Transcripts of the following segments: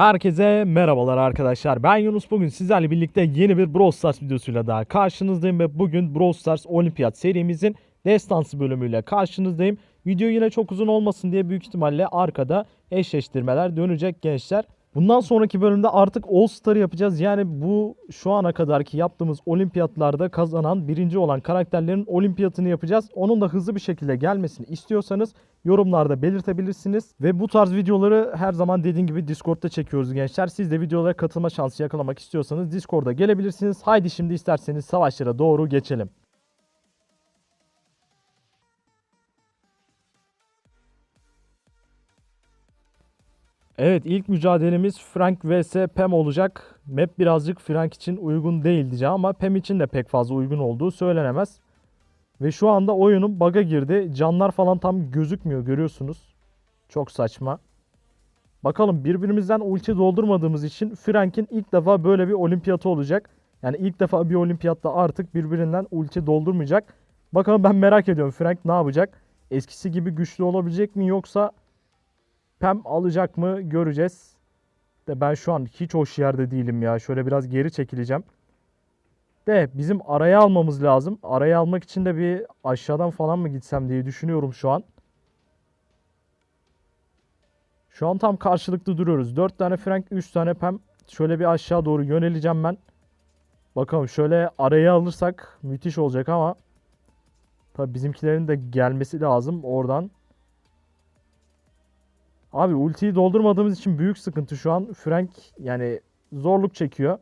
Herkese merhabalar arkadaşlar. Ben Yunus. Bugün sizlerle birlikte yeni bir Brawl Stars videosuyla daha karşınızdayım ve bugün Brawl Stars Olimpiyat serimizin destansı bölümüyle karşınızdayım. Video yine çok uzun olmasın diye büyük ihtimalle arkada eşleştirmeler dönecek gençler. Bundan sonraki bölümde artık All Star yapacağız. Yani bu şu ana kadarki yaptığımız olimpiyatlarda kazanan birinci olan karakterlerin olimpiyatını yapacağız. Onun da hızlı bir şekilde gelmesini istiyorsanız yorumlarda belirtebilirsiniz. Ve bu tarz videoları her zaman dediğim gibi Discord'da çekiyoruz gençler. Siz de videolara katılma şansı yakalamak istiyorsanız Discord'a gelebilirsiniz. Haydi şimdi isterseniz savaşlara doğru geçelim. Evet ilk mücadelemiz Frank vs Pem olacak. Map birazcık Frank için uygun değil diyeceğim ama Pem için de pek fazla uygun olduğu söylenemez. Ve şu anda oyunun bug'a girdi. Canlar falan tam gözükmüyor görüyorsunuz. Çok saçma. Bakalım birbirimizden ulti doldurmadığımız için Frank'in ilk defa böyle bir olimpiyatı olacak. Yani ilk defa bir olimpiyatta artık birbirinden ulti doldurmayacak. Bakalım ben merak ediyorum Frank ne yapacak? Eskisi gibi güçlü olabilecek mi yoksa Pem alacak mı göreceğiz. De ben şu an hiç hoş yerde değilim ya. Şöyle biraz geri çekileceğim. De bizim araya almamız lazım. Araya almak için de bir aşağıdan falan mı gitsem diye düşünüyorum şu an. Şu an tam karşılıklı duruyoruz. 4 tane Frank, 3 tane Pem. Şöyle bir aşağı doğru yöneleceğim ben. Bakalım şöyle araya alırsak müthiş olacak ama tabii bizimkilerin de gelmesi lazım oradan. Abi ultiyi doldurmadığımız için büyük sıkıntı şu an. Frank yani zorluk çekiyor.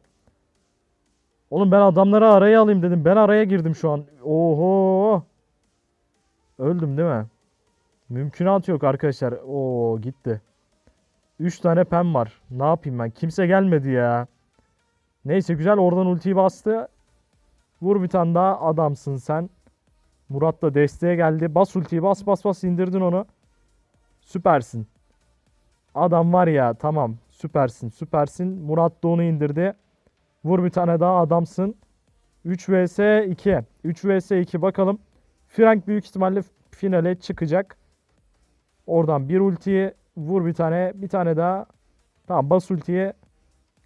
Oğlum ben adamları araya alayım dedim. Ben araya girdim şu an. Oho. Öldüm değil mi? Mümkünat yok arkadaşlar. Oo gitti. 3 tane pem var. Ne yapayım ben? Kimse gelmedi ya. Neyse güzel oradan ultiyi bastı. Vur bir tane daha adamsın sen. Murat da desteğe geldi. Bas ultiyi bas bas bas indirdin onu. Süpersin. Adam var ya tamam süpersin süpersin. Murat da onu indirdi. Vur bir tane daha adamsın. 3 vs 2. 3 vs 2 bakalım. Frank büyük ihtimalle finale çıkacak. Oradan bir ultiyi vur bir tane. Bir tane daha. Tamam bas ultiye.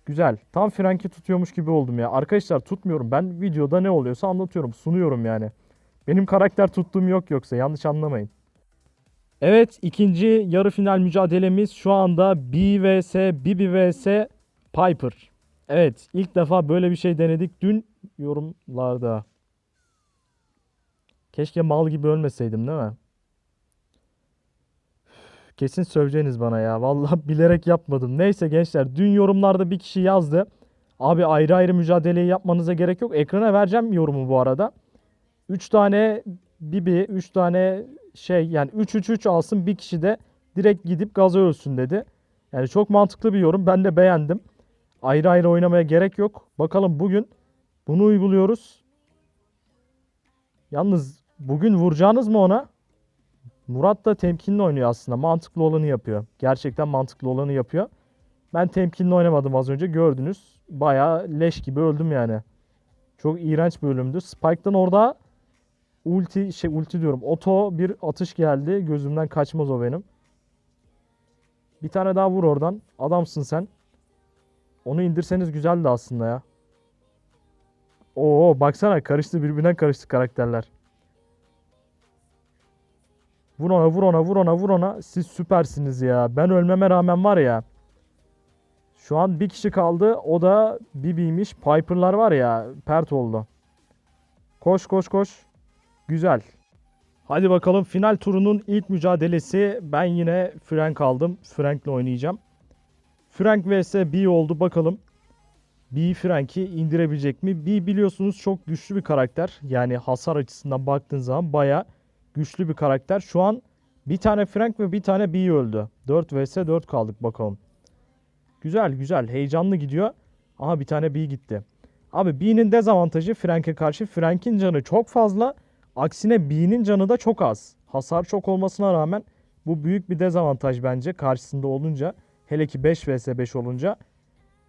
Güzel. Tam Frank'i tutuyormuş gibi oldum ya. Arkadaşlar tutmuyorum. Ben videoda ne oluyorsa anlatıyorum. Sunuyorum yani. Benim karakter tuttuğum yok yoksa yanlış anlamayın. Evet ikinci yarı final mücadelemiz şu anda B vs Bibi vs Piper. Evet ilk defa böyle bir şey denedik dün yorumlarda. Keşke mal gibi ölmeseydim değil mi? Kesin söveceğiniz bana ya. Vallahi bilerek yapmadım. Neyse gençler dün yorumlarda bir kişi yazdı. Abi ayrı ayrı mücadeleyi yapmanıza gerek yok. Ekrana vereceğim yorumu bu arada. 3 tane Bibi, 3 tane şey yani 3-3-3 alsın bir kişi de direkt gidip gaza ölsün dedi. Yani çok mantıklı bir yorum. Ben de beğendim. Ayrı ayrı oynamaya gerek yok. Bakalım bugün bunu uyguluyoruz. Yalnız bugün vuracağınız mı ona? Murat da temkinli oynuyor aslında. Mantıklı olanı yapıyor. Gerçekten mantıklı olanı yapıyor. Ben temkinli oynamadım az önce gördünüz. Bayağı leş gibi öldüm yani. Çok iğrenç bir ölümdü. Spike'dan orada ulti şey ulti diyorum. Oto bir atış geldi. Gözümden kaçmaz o benim. Bir tane daha vur oradan. Adamsın sen. Onu indirseniz güzeldi aslında ya. Oo baksana karıştı birbirine karıştı karakterler. Vur ona vur ona vur ona vur ona. Siz süpersiniz ya. Ben ölmeme rağmen var ya. Şu an bir kişi kaldı. O da Bibi'ymiş. Piper'lar var ya. Pert oldu. Koş koş koş. Güzel. Hadi bakalım final turunun ilk mücadelesi. Ben yine Frank aldım. Frank'le oynayacağım. Frank vs B oldu bakalım. B Frank'i indirebilecek mi? B biliyorsunuz çok güçlü bir karakter. Yani hasar açısından baktığın zaman baya güçlü bir karakter. Şu an bir tane Frank ve bir tane B öldü. 4 vs 4 kaldık bakalım. Güzel güzel heyecanlı gidiyor. Aha bir tane B gitti. Abi B'nin dezavantajı Frank'e karşı. Frank'in canı çok fazla. Aksine B'nin canı da çok az. Hasar çok olmasına rağmen bu büyük bir dezavantaj bence karşısında olunca. Hele ki 5 vs 5 olunca.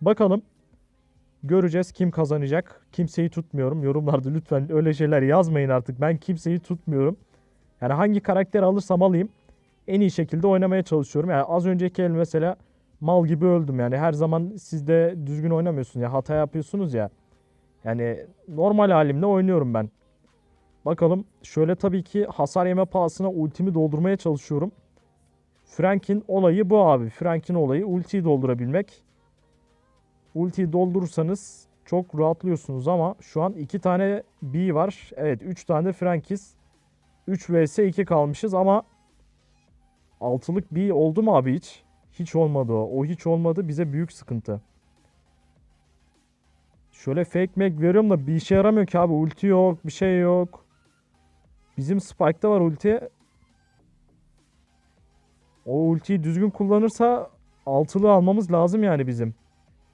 Bakalım. Göreceğiz kim kazanacak. Kimseyi tutmuyorum. Yorumlarda lütfen öyle şeyler yazmayın artık. Ben kimseyi tutmuyorum. Yani hangi karakteri alırsam alayım en iyi şekilde oynamaya çalışıyorum. Yani az önceki el mesela mal gibi öldüm yani. Her zaman siz de düzgün oynamıyorsunuz ya. Hata yapıyorsunuz ya. Yani normal halimle oynuyorum ben. Bakalım şöyle tabii ki hasar yeme pahasına ultimi doldurmaya çalışıyorum. Frank'in olayı bu abi. Frank'in olayı ultiyi doldurabilmek. Ultiyi doldurursanız çok rahatlıyorsunuz ama şu an 2 tane B var. Evet 3 tane Frank'iz. 3 vs 2 kalmışız ama altılık B oldu mu abi hiç? Hiç olmadı o. O hiç olmadı. Bize büyük sıkıntı. Şöyle fake mag veriyorum da bir işe yaramıyor ki abi. Ulti yok. Bir şey yok. Bizim Spike'da var ulti. O ultiyi düzgün kullanırsa altılı almamız lazım yani bizim.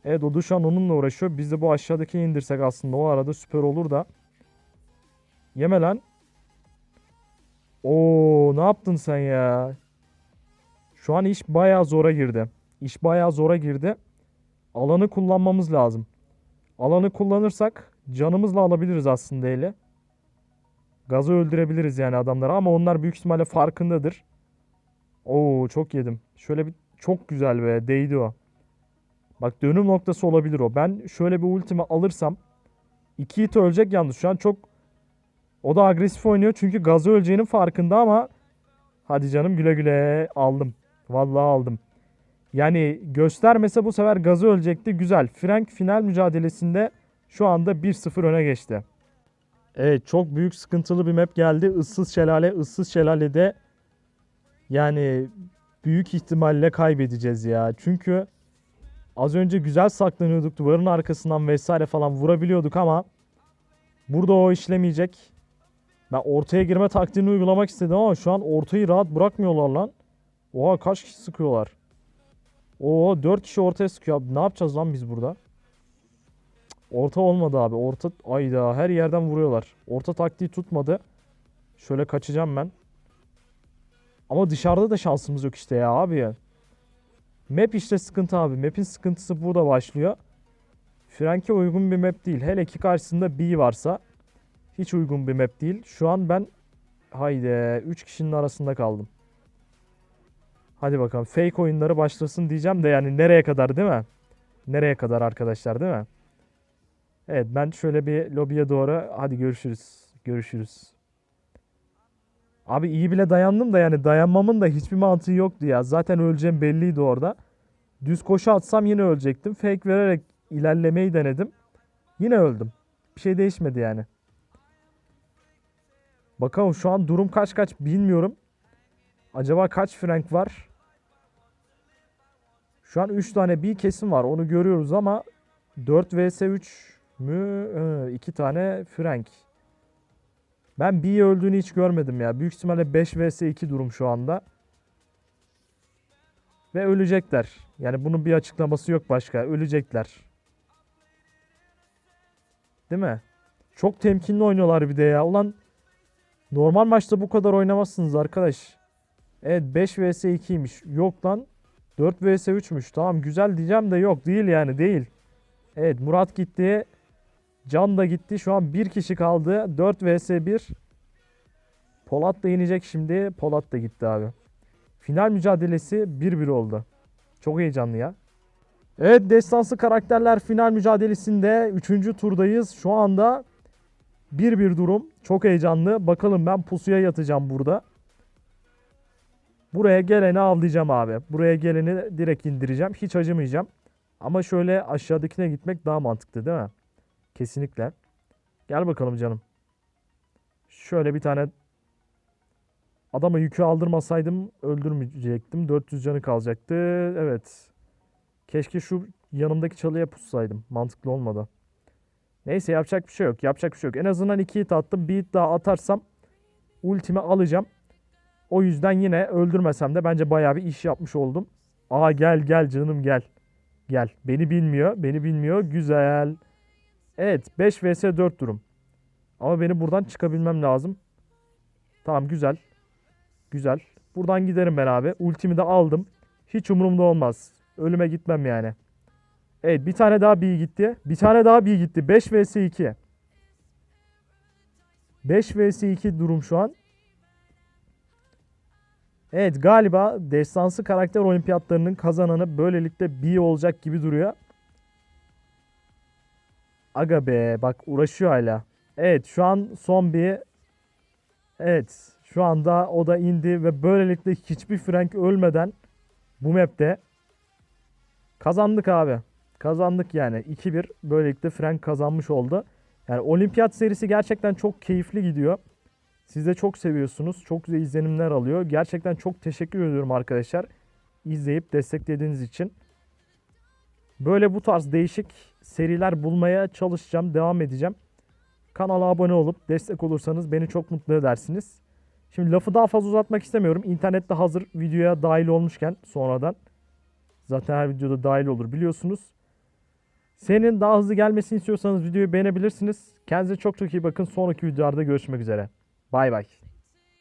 Evet o da şu an onunla uğraşıyor. Biz de bu aşağıdaki indirsek aslında o arada süper olur da. Yeme lan. Oo ne yaptın sen ya? Şu an iş bayağı zora girdi. İş bayağı zora girdi. Alanı kullanmamız lazım. Alanı kullanırsak canımızla alabiliriz aslında eli. Gazı öldürebiliriz yani adamları ama onlar büyük ihtimalle farkındadır. Oo çok yedim. Şöyle bir çok güzel be değdi o. Bak dönüm noktası olabilir o. Ben şöyle bir ultimi alırsam 2 hit ölecek yalnız. Şu an çok o da agresif oynuyor çünkü gazı öleceğinin farkında ama hadi canım güle güle aldım. Vallahi aldım. Yani göstermese bu sefer gazı ölecekti. Güzel. Frank final mücadelesinde şu anda 1-0 öne geçti. Evet çok büyük sıkıntılı bir map geldi. Issız şelale. Issız şelalede yani büyük ihtimalle kaybedeceğiz ya. Çünkü az önce güzel saklanıyorduk. Duvarın arkasından vesaire falan vurabiliyorduk ama burada o işlemeyecek. Ben ortaya girme taktiğini uygulamak istedim ama şu an ortayı rahat bırakmıyorlar lan. Oha kaç kişi sıkıyorlar. Oo 4 kişi ortaya sıkıyor. Ne yapacağız lan biz burada? Orta olmadı abi. Orta ayda her yerden vuruyorlar. Orta taktiği tutmadı. Şöyle kaçacağım ben. Ama dışarıda da şansımız yok işte ya abi ya. Map işte sıkıntı abi. Map'in sıkıntısı burada başlıyor. Frank'e uygun bir map değil. Hele ki karşısında B varsa hiç uygun bir map değil. Şu an ben haydi 3 kişinin arasında kaldım. Hadi bakalım fake oyunları başlasın diyeceğim de yani nereye kadar değil mi? Nereye kadar arkadaşlar değil mi? Evet ben şöyle bir lobiye doğru hadi görüşürüz. Görüşürüz. Abi iyi bile dayandım da yani dayanmamın da hiçbir mantığı yoktu ya. Zaten öleceğim belliydi orada. Düz koşu atsam yine ölecektim. Fake vererek ilerlemeyi denedim. Yine öldüm. Bir şey değişmedi yani. Bakalım şu an durum kaç kaç bilmiyorum. Acaba kaç frank var? Şu an 3 tane bir kesim var. Onu görüyoruz ama 4 vs 3 mü? 2 tane frank. Ben B'yi öldüğünü hiç görmedim ya. Büyük ihtimalle 5 vs 2 durum şu anda. Ve ölecekler. Yani bunun bir açıklaması yok başka. Ölecekler. Değil mi? Çok temkinli oynuyorlar bir de ya. Ulan normal maçta bu kadar oynamazsınız arkadaş. Evet 5 vs 2'ymiş. Yok lan. 4 vs 3'müş. Tamam güzel diyeceğim de yok değil yani değil. Evet Murat gitti. Can da gitti. Şu an bir kişi kaldı. 4 vs 1. Polat da inecek şimdi. Polat da gitti abi. Final mücadelesi 1-1 oldu. Çok heyecanlı ya. Evet destansı karakterler final mücadelesinde 3. turdayız. Şu anda 1-1 durum. Çok heyecanlı. Bakalım ben pusuya yatacağım burada. Buraya geleni avlayacağım abi. Buraya geleni direkt indireceğim. Hiç acımayacağım. Ama şöyle aşağıdakine gitmek daha mantıklı değil mi? Kesinlikle. Gel bakalım canım. Şöyle bir tane adama yükü aldırmasaydım öldürmeyecektim. 400 canı kalacaktı. Evet. Keşke şu yanımdaki çalıya pussaydım. Mantıklı olmadı. Neyse yapacak bir şey yok. Yapacak bir şey yok. En azından 2 hit attım. Bir hit daha atarsam ultimi alacağım. O yüzden yine öldürmesem de bence bayağı bir iş yapmış oldum. Aa gel gel canım gel. Gel. Beni bilmiyor. Beni bilmiyor. Güzel. Evet 5 vs 4 durum. Ama benim buradan çıkabilmem lazım. Tamam güzel. Güzel. Buradan giderim ben abi. Ultimi de aldım. Hiç umurumda olmaz. Ölüme gitmem yani. Evet bir tane daha B gitti. Bir tane daha B gitti. 5 vs 2. 5 vs 2 durum şu an. Evet galiba destansı karakter olimpiyatlarının kazananı böylelikle B olacak gibi duruyor. Aga be bak uğraşıyor hala. Evet şu an son Evet şu anda o da indi ve böylelikle hiçbir Frank ölmeden bu map'te kazandık abi. Kazandık yani 2-1 böylelikle Frank kazanmış oldu. Yani olimpiyat serisi gerçekten çok keyifli gidiyor. Siz de çok seviyorsunuz. Çok güzel izlenimler alıyor. Gerçekten çok teşekkür ediyorum arkadaşlar. İzleyip desteklediğiniz için. Böyle bu tarz değişik seriler bulmaya çalışacağım. Devam edeceğim. Kanala abone olup destek olursanız beni çok mutlu edersiniz. Şimdi lafı daha fazla uzatmak istemiyorum. İnternette hazır videoya dahil olmuşken sonradan. Zaten her videoda dahil olur biliyorsunuz. Senin daha hızlı gelmesini istiyorsanız videoyu beğenebilirsiniz. Kendinize çok çok iyi bakın. Sonraki videolarda görüşmek üzere. Bay bay.